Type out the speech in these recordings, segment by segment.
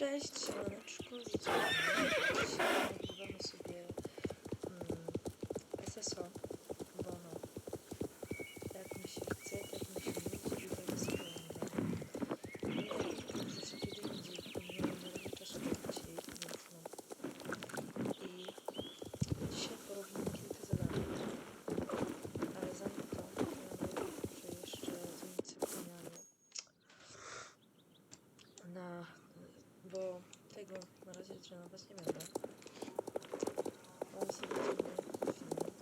Cześć, siemaneczko, witajcie. Dzisiaj nagrywamy sobie mm, SSO, bo no, jak mi się chce, tak mi się nudzi i tak sobie oglądam. Nie, to się kiedy indziej, bo nie mam na razie czasu do dzisiaj, więc no. I dzisiaj porobimy kilka zadań. Ale zanim to, ja muszę jeszcze zmienić sygnał na bo tego na razie trenować nie będę. On sobie trenować później.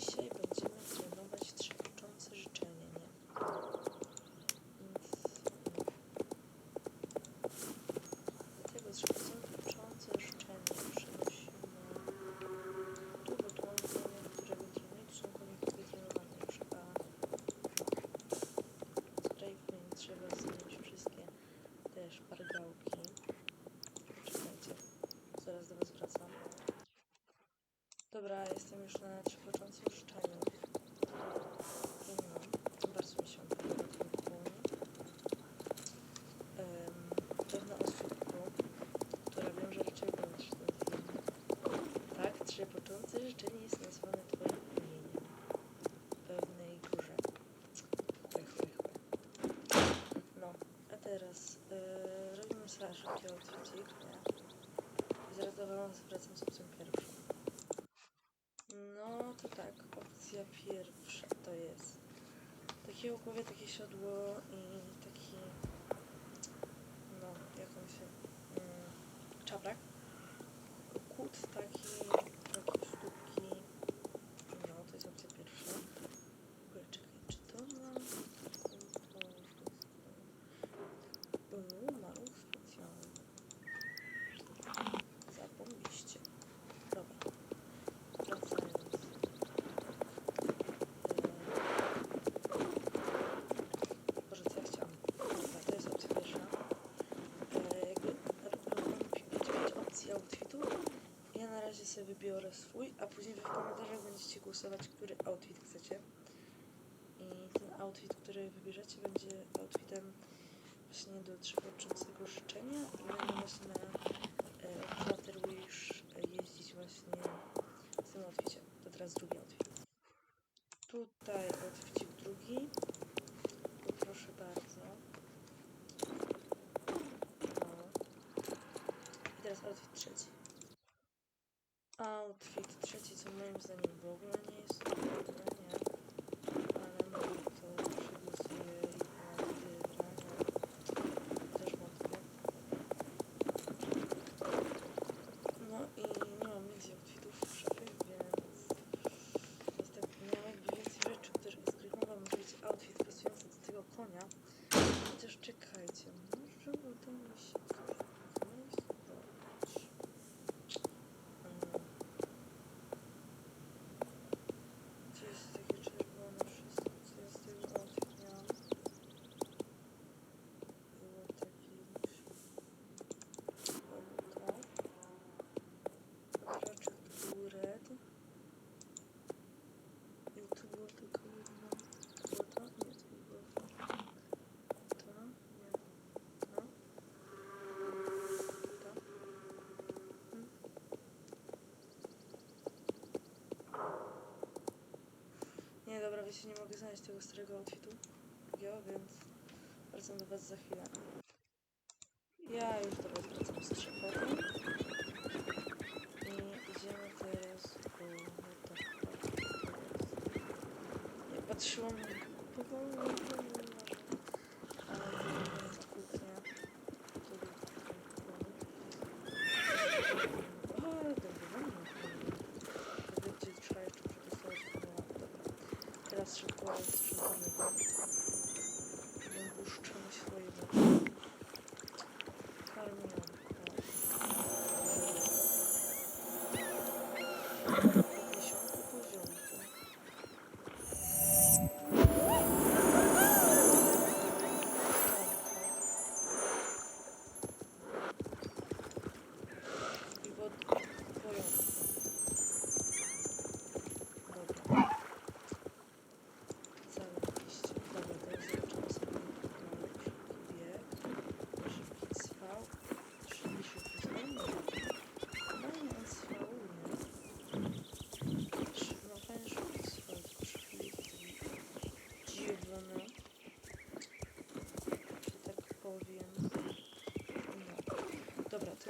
Dzisiaj będziemy trenować trzepoczące życzenie, nie? Więc no. Dlatego trzepoczące życzenie przenosimy tu, bo tu mamy konie, które wytrenować, tu są konie, które wytrenowane już, a tutaj nie trzeba zmienić wszystkie te szpargałki. Czekajcie, zaraz do Was wracam. Dobra, jestem już na trzepoczącym szczeniu. I bardzo mi się podoba ten. Um, pewna osóbka, która wiem, że raczej oglądasz. Tak, życzenie jest nazwane Twoim imieniem. W pewnej chłe. No, a teraz yy, robimy sobie szybki outfitik, nie? I zaraz do Was wracam z opcją pierwszą. No, to tak, opcja pierwsza to jest takie ogłowie, takie siodło i taki, no, jak on się, mm, czaprak. Kut taki, takie sztuki, no, to jest opcja pierwsza. W ogóle czekaj, czy to ma... Uuu, maluch specjalny. Zapomnieliście. Dobra. Wracając. Eee, Boże, co ja chciałam? Dobra, to jest opcja pierwsza. Eee, jakby mamy pi- pięć pięć opcji outfitu. Ja na razie sobie wybiorę swój, a później w komentarzach będziecie głosować, który outfit chcecie. I ten outfit, który wybierzecie, będzie outfitem właśnie do trzepoczącego życzenia i będę właśnie na e, jeździć właśnie w tym outficie. To teraz drugi outfit. Tutaj outfit drugi. Tu proszę bardzo. No. I teraz outfit trzeci. Outfit trzeci, co moim zdaniem w ogóle nie jest dobre, nie. Ale może to przegłosuję i na wybrania też wątpię. No i nie mam więcej outfitów w szafie, więc niestety nie mam jakby więcej rzeczy, które z których mogłam zrobić outfit pasujący do tego konia. Chociaż czekajcie, może uda mi się coś znaleźć? Zobacz. Mm. Gdzie jest takie czerwone wszystko, co ja z tego outfit miałam? Było takie już... Było to. Kwadraczek to był red. I tu było tylko jedno. Było to? Nie, to nie było to. To? Nie. To? To? Hmm? Nie, dobra, wiecie, nie mogę znaleźć tego starego outfitu. Takiego, więc wracam do was za chwilę. Ja już do was wracam z trzepotem. I idziemy teraz to jest? Nie patrzyłam powoli, powoli, ale to jest kuchnia. To jest kuchnia. A, dobra, Wy gdzie trzeba jeszcze przetestować no, dobra. Teraz szybko sprzątamy go. Węguszczymy swojego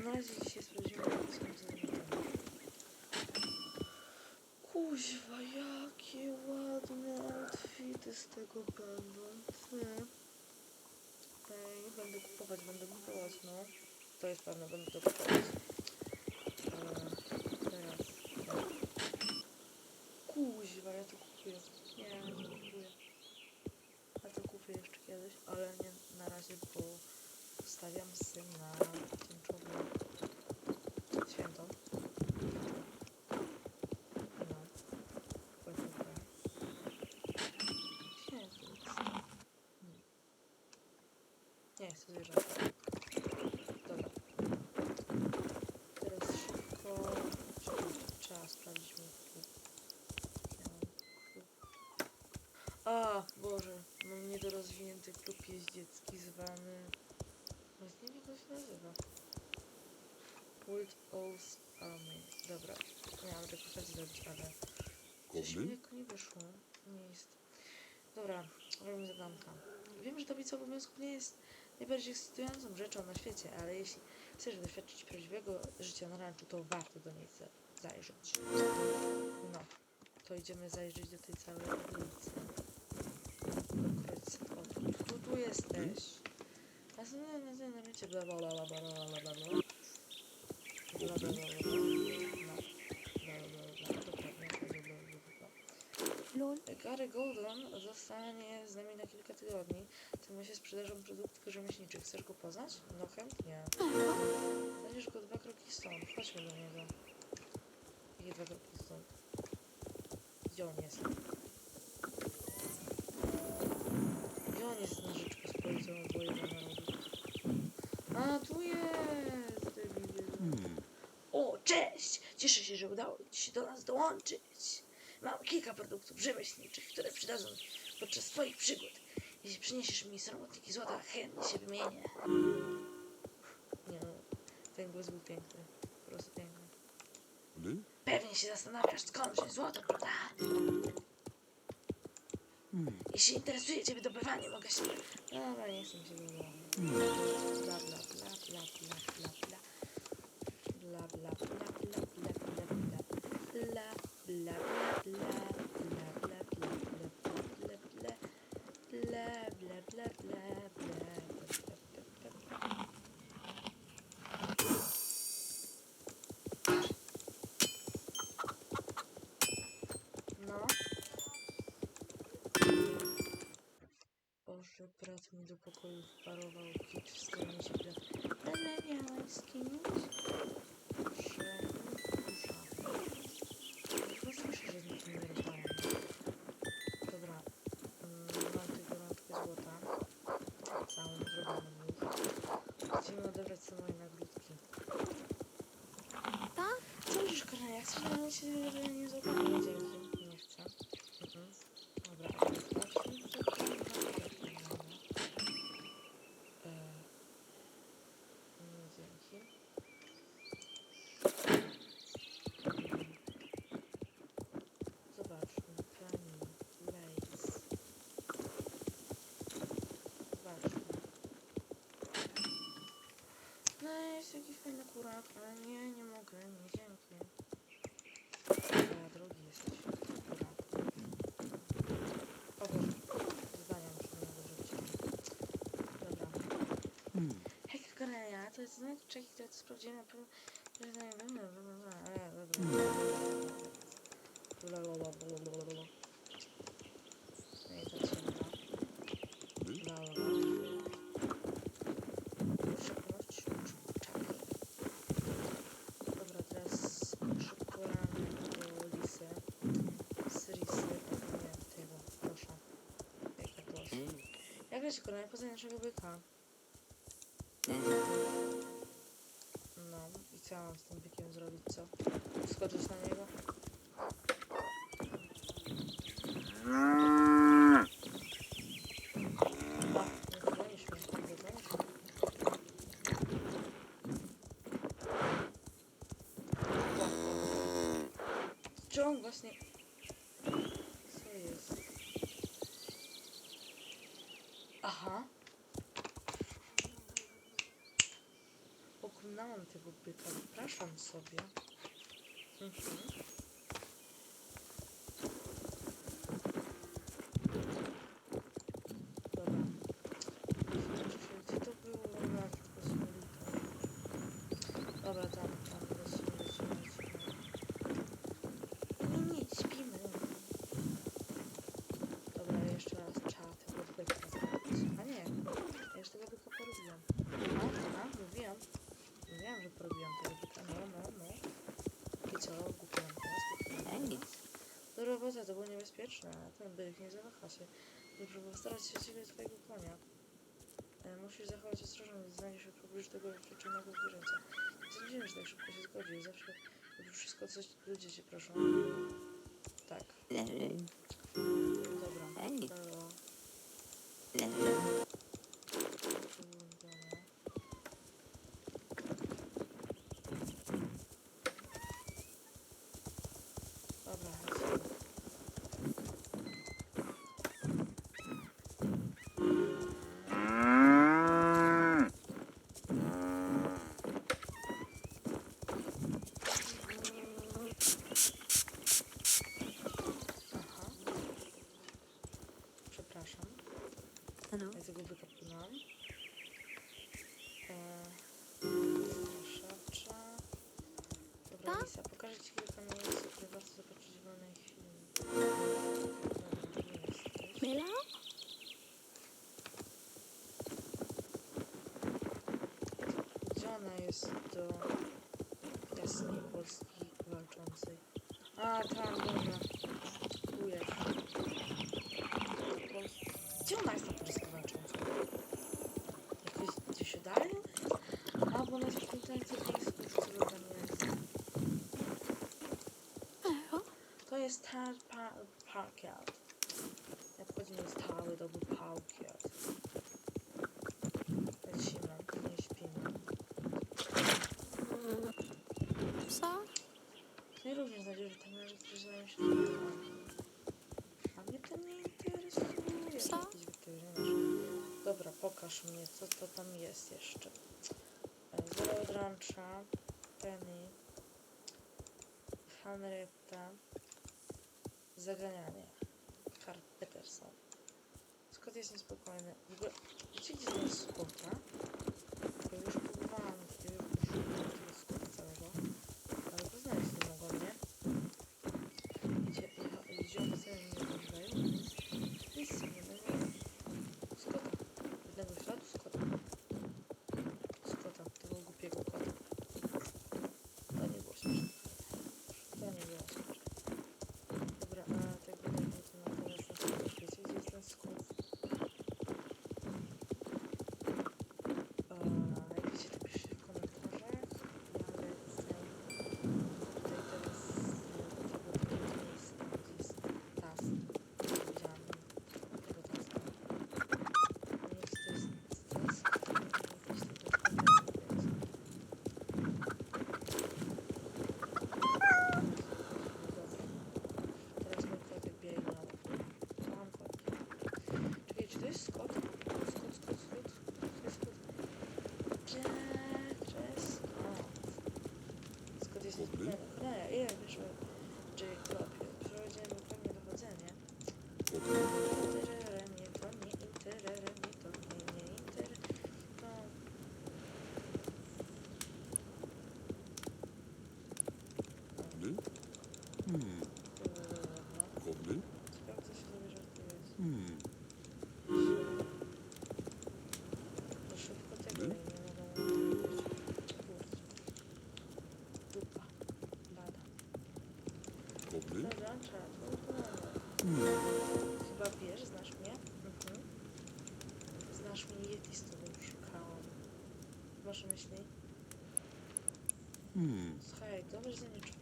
na razie dzisiaj sprawdzimy, jak są zadania. Kuźwa, jakie ładne outfity z tego będą. Ty. Ej, będę kupować, będę kupować, no. To jest pewne, będę to kupować. Eee, teraz. Kuźwa, ja to kupuję. Nie, ja to kupuję. Ja to kupię jeszcze kiedyś, ale nie na razie, bo zostawiam stawiam syna tęczową świętą. No. PPP. Nie, chcę zwierzęta. Dobra. Teraz szybko... Trzeba sprawdzić mu A, Boże, mam niedorozwinięty klub jeździecki zwany się nazywa. World Oath Army. Dobra, miałam rekrutację zrobić, ale... Coś mi lekko nie wyszło. Nie jest. Dobra, robimy zadanka. Wiem, że tablica obowiązków nie jest najbardziej ekscytującą rzeczą na świecie, ale jeśli chcesz doświadczyć prawdziwego życia na ranczu, to warto do niej za- zajrzeć. No, to idziemy zajrzeć do tej całej tablicy. Dokroć o, tu, tu jesteś. Bla bla bla bla bla bla bla bla bla bla bla no. Gary Golden zostanie z nami na kilka tygodni. Temu się sprzedażą produktów rzemieślniczych. Chcesz go poznać? No chętnie. Znajdziesz go dwa kroki stąd. Chodźmy do niego. Jakie dwa kroki stąd? Gdzie on jest? Gdzie on jest na Narodu? A, tu jest! debilu. Hmm. O, cześć! Cieszę się, że udało Ci się do nas dołączyć. Mam kilka produktów rzemieślniczych, które przydadzą podczas Twoich przygód. Jeśli przyniesiesz mi sromotniki złota, chętnie się wymienię. Nie no, ten głos był piękny. Po prostu piękny. Gdy? Pewnie się zastanawiasz, skąd wziąć złoto, prawda? Hmm. Jeśli interesuje Cię wydobywanie, mogę się... No dobra, nie chcę się wydobywać. Hmm. Bla, bla, bla, bla, bla, bla. Bla, bla, bla, bla, bla, bla, bla. Bla, bla, bla, bla, bla, bla, bla, bla, bla, bla. Bla, bla, bla, bla, bla, bla, еще пираты не допокоили порвал кит в сторону себя. Дальняя скинуть. Жаль. ten akurat, ale nie, nie mogę, nie dzięki. A drogi jesteś akurat. O Boże, zdania muszę nie dorzucić. Dobra. Hmm. Hej, Cornelia, to jest znak Czech, który to sprawdziłem na pewno. Dobra, dobra, dobra. Leci Korea, poznaj naszego byka. No, i co mam z tym bykiem zrobić, co? Skoczyć na niego? A, nie dogonisz mnie, nie dogonisz mnie. Czy on właśnie... Co jest? Aha. Ok, Poznałam tego byka, wypraszam sobie. Mhm. Dobra. Gdzie to było? Na kosmolita. Dobra, tam, tam, lecimy, lecimy, lecimy. Nie, nie, śpimy. Dobra, jeszcze raz trzeba tego byka zrobić. A nie, ja już tego byka porobiłam. No, a, mówiłam. Mówiłam, że porobiłam tego byka. No, no, no. I co, kupiłam teraz, kupiłam Ej. teraz. Roboty to było niebezpieczne. Ten byk nie zawaha się. Dobrze, bo starać się ciebie twojego konia. E, musisz zachować ostrożność, znajdziesz się w pobliżu tego wyczunego zwierzęcia. Sądziłem, że tak szybko się zgodził. Zawsze robisz wszystko, co ludzie cię proszą. Tak, Leży. dobra. Lisa, pokażę Ci kilka miejsc, które warto zobaczyć w wolnej chwili. Dobra, gdzie nie jesteś? Mila? Gdzie ona jest do jasnej Polski walczącej? A, tam, dobra. Tu jest. Gdzie ona jest ta Polska walcząca? Jakoś gdzieś dalej? A, bo ona jest w tym telewisku, który tam jest. Elo? To jest Tar pa Parkiat. Jak wchodzimy z Tały do Parkiat. Lecimy, nie śpimy. Co? No i również znajdziesz witaminy, które zajmują się filmem. A mnie to nie interesuje. Co? Weterynarz. Dobra, pokaż mnie, co to tam jest jeszcze. Zero Rancha, Penny, Henrietta, Zaganianie, Carl Peterson. Scott jest niespokojny. W ogóle, wiecie gdzie jest Scotta? Ja już próbowałam, ja już poszukałam tego Scotta całego. Ale to znaleźć nie mogłam, nie? Gdzie, jecha- gdzie on chce mnie wyglądają? Nic nie ma. Skota. Jednego śladu skota. Skota, tego głupiego kota. To nie było śmieszne. To nie było śmieszne. Dobra, a tak wydaje to na teraz na tym świecie, gdzie jest ten skut. Eee, Jak wiecie, to piszcie w komentarzach. Ja lecę tutaj teraz do tego drugiego miejsca, gdzie jest tas. Widziałam tego tasta. Nie wiem, czy to jest tas, który jakiś tego sklepie, Teraz mój kotek biegnie. Co mam kotki? Czekaj, czy to jest Scott? Scott, Scott, Scott. To jest Scott. Jack, Jess. O. Scott jest Dobry. niespokojny. Nie, ja wiesz, że Jacobie. Przechodzimy pewnie dochodzenie. Dobry. Interere mnie to nie interere mnie to nie, nie inter... No. Dobry. Hmm. Dobra. Dobry. Ciekawe, co się dowie, że tu jest. Hmm. To szybko tego nie. Kurde. Dupa. Bada. Dobry. Dobra, trzeba to wykonać. Hmm. Chyba wiesz, znasz mnie? Mhm. Znasz mnie, Yeti z tobą szukałam. Masz na myśli? Hmm. Słuchaj, dobry ze mnie człowiek.